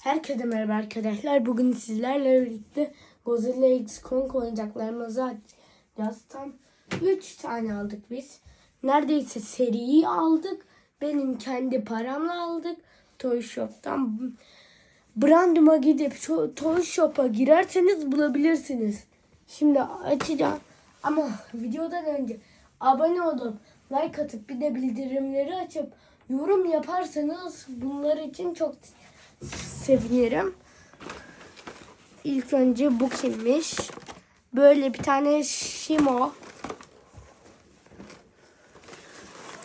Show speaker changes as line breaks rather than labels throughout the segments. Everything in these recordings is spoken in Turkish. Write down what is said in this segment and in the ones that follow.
Herkese merhaba arkadaşlar. Bugün sizlerle birlikte Godzilla X Kong oyuncaklarımızı açacağız. Tam 3 tane aldık biz. Neredeyse seriyi aldık. Benim kendi paramla aldık. Toy Shop'tan. Brandum'a gidip Toy Shop'a girerseniz bulabilirsiniz. Şimdi açacağım. Ama videodan önce abone olup like atıp bir de bildirimleri açıp yorum yaparsanız bunlar için çok sevinirim. İlk önce bu kimmiş? Böyle bir tane Shimo.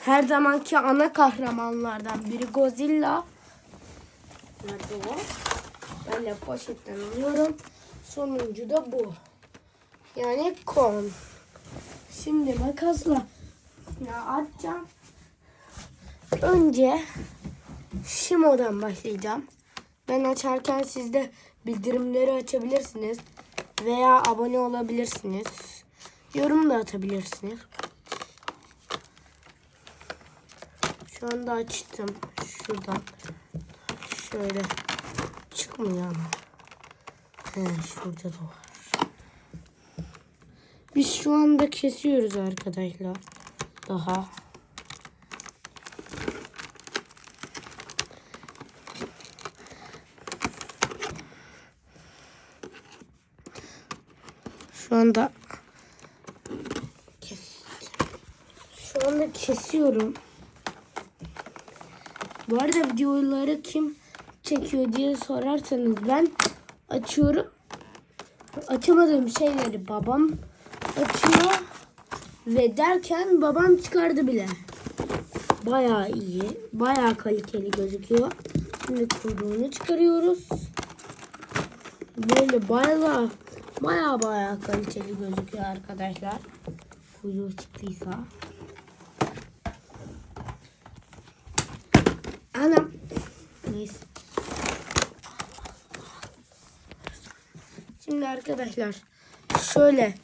Her zamanki ana kahramanlardan biri Godzilla. Nerede o? Böyle poşetten alıyorum. Sonuncu da bu. Yani Kong. Şimdi makasla ya atacağım. Önce Shimo'dan başlayacağım. Ben açarken siz de bildirimleri açabilirsiniz. Veya abone olabilirsiniz. Yorum da atabilirsiniz. Şu anda açtım. Şuradan. Şöyle. Çıkmıyor ama. He, şurada da var. Biz şu anda kesiyoruz arkadaşlar. Daha. Şu anda şu anda kesiyorum. Bu arada videoları kim çekiyor diye sorarsanız ben açıyorum. Açamadığım şeyleri babam açıyor ve derken babam çıkardı bile. Bayağı iyi, bayağı kaliteli gözüküyor. Şimdi kuyruğunu çıkarıyoruz. Böyle bayağı bayağı bayağı kaliteli gözüküyor arkadaşlar. Kuyruğu çıktıysa. Anam. Neyse. Şimdi arkadaşlar şöyle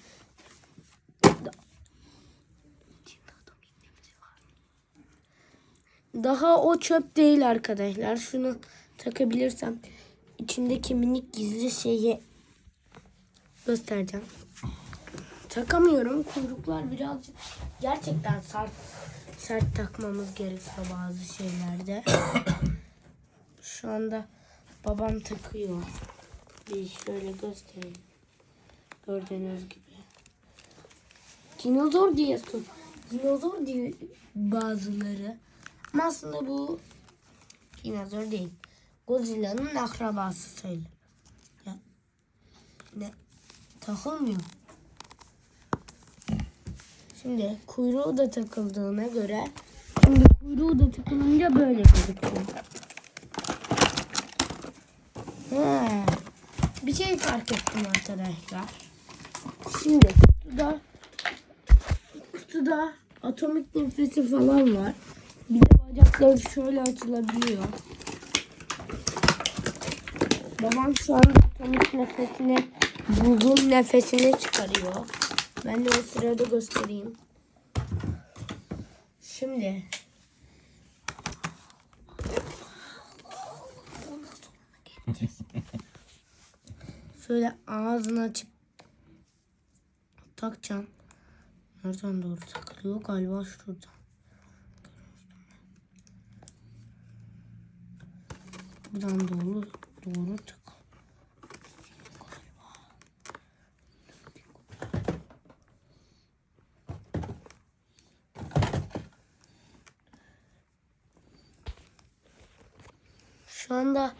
daha o çöp değil arkadaşlar. Şunu takabilirsem içindeki minik gizli şeyi göstereceğim. Takamıyorum. Kuyruklar birazcık gerçekten sert sert takmamız gerekiyor bazı şeylerde. Şu anda babam takıyor. Bir şöyle göstereyim. Gördüğünüz gibi. Dinozor diye sor. Dinozor diye bazıları. Ama aslında bu dinozor değil. Godzilla'nın akrabası sayılır. Ya, ne? Takılmıyor. Şimdi kuyruğu da takıldığına göre şimdi kuyruğu da takılınca böyle gözüküyor. Bir şey fark ettim arkadaşlar. Şimdi kutuda kutuda atomik nefesi falan var. Bir de bacakları şöyle açılabiliyor. Babam şu an atomik nefesini, buzun nefesini çıkarıyor. Ben de o sırada göstereyim. Şimdi şöyle ağzını açıp takacağım. Nereden doğru takılıyor? Galiba şuradan. Buradan doğru doğru tak. Şu anda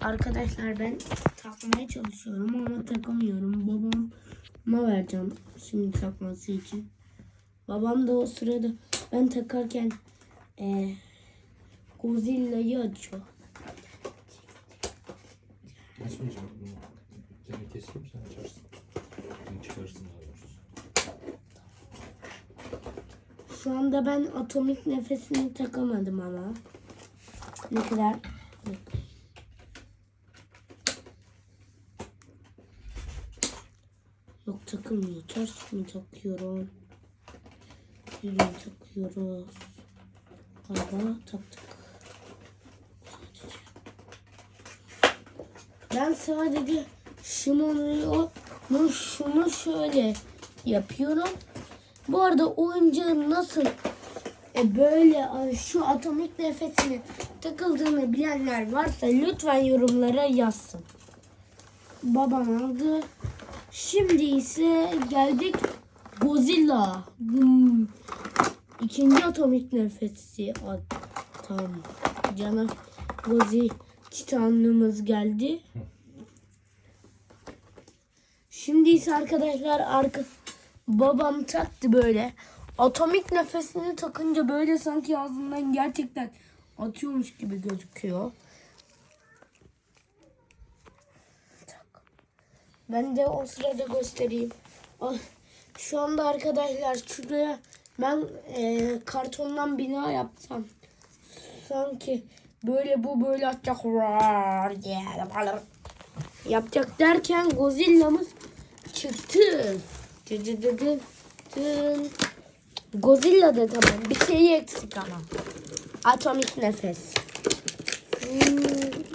arkadaşlar ben takmaya çalışıyorum ama takamıyorum. Babama vereceğim şimdi takması için. Babam da o sırada ben takarken e, Godzilla'yı açıyor.
Açmayacağım bunu. Seni keseyim sen açarsın. Sen çıkarsın daha doğrusu.
Şu anda ben atomik nefesini takamadım ama. Ne kadar? Yok takılmıyor. Ters mi takıyorum? Yine takıyoruz. Galiba taktık. Sadece. Ben sadece şunu şunu şöyle yapıyorum. Bu arada oyuncağı nasıl e, böyle e, şu atomik nefesini takıldığını bilenler varsa lütfen yorumlara yazsın. Babam aldı. Şimdi ise geldik Godzilla. Hmm. İkinci atomik nefesi atan canım Godzilla Titanımız geldi. Şimdi ise arkadaşlar arka babam taktı böyle. Atomik nefesini takınca böyle sanki ağzından gerçekten atıyormuş gibi gözüküyor. Ben de o sırada göstereyim. Ah, Şu anda arkadaşlar şuraya ben eee, kartondan bina yapsam. Sanki böyle bu böyle atacak. Yapacak derken Godzilla'mız çıktı. Godzilla da tamam. Bir şey eksik ama. Atomik nefes. Hmm,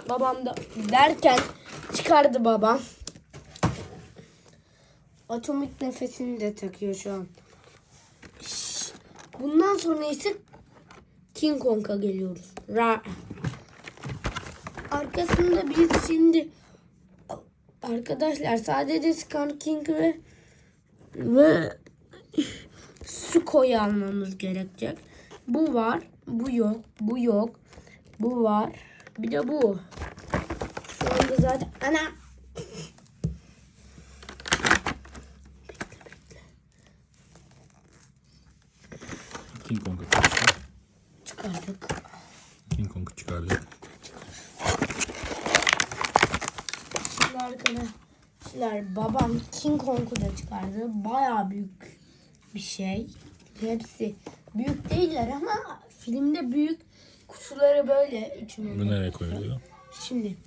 babam da derken çıkardı babam. Atomik nefesini de takıyor şu an. Bundan sonra ise King Kong'a geliyoruz. Ra. Arkasında biz şimdi arkadaşlar sadece Scar King ve ve Suko'yu almamız gerekecek. Bu var, bu yok, bu yok, bu var. Bir de bu. Şu anda zaten ana
King Kong'u kaçtı.
çıkardık.
King Kong'u çıkardı.
Şimdi arkadaşlar babam King Kong'u da çıkardı. Baya büyük bir şey. Hepsi büyük değiller ama filmde büyük kutuları böyle içine.
Bunu nereye koyuyor?
Şimdi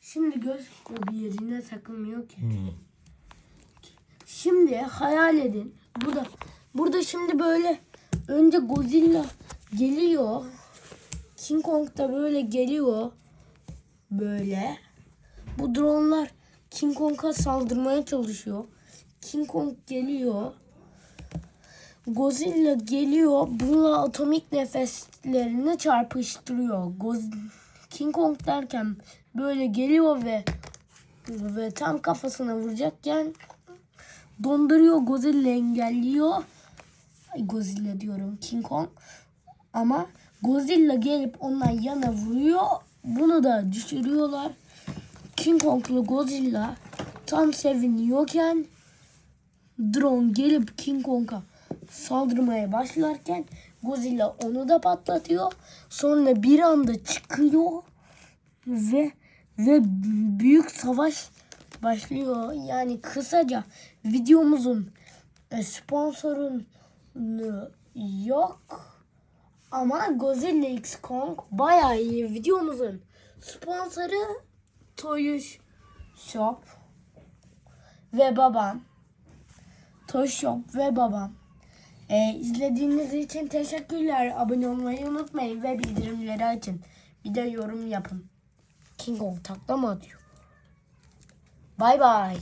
Şimdi göz bir yerine takılmıyor ki.
Hmm.
Şimdi hayal edin. Burada burada şimdi böyle önce Godzilla geliyor. King Kong da böyle geliyor. Böyle. Bu dronlar King Kong'a saldırmaya çalışıyor. King Kong geliyor. Godzilla geliyor. Bununla atomik nefeslerini çarpıştırıyor. King Kong derken böyle geliyor ve ve tam kafasına vuracakken donduruyor. Godzilla engelliyor. Ay Godzilla diyorum King Kong. Ama Godzilla gelip ondan yana vuruyor. Bunu da düşürüyorlar. King Kong'la Godzilla tam seviniyorken drone gelip King Kong'a saldırmaya başlarken Godzilla onu da patlatıyor. Sonra bir anda çıkıyor ve ve büyük savaş başlıyor. Yani kısaca videomuzun e, sponsorunu yok. Ama Godzilla X Kong bayağı iyi. Videomuzun sponsoru Toyuş Shop ve babam. Toy Shop ve babam. Ee, izlediğiniz için teşekkürler. Abone olmayı unutmayın ve bildirimleri açın. Bir de yorum yapın. King Kong takla mı atıyor? Bay bay.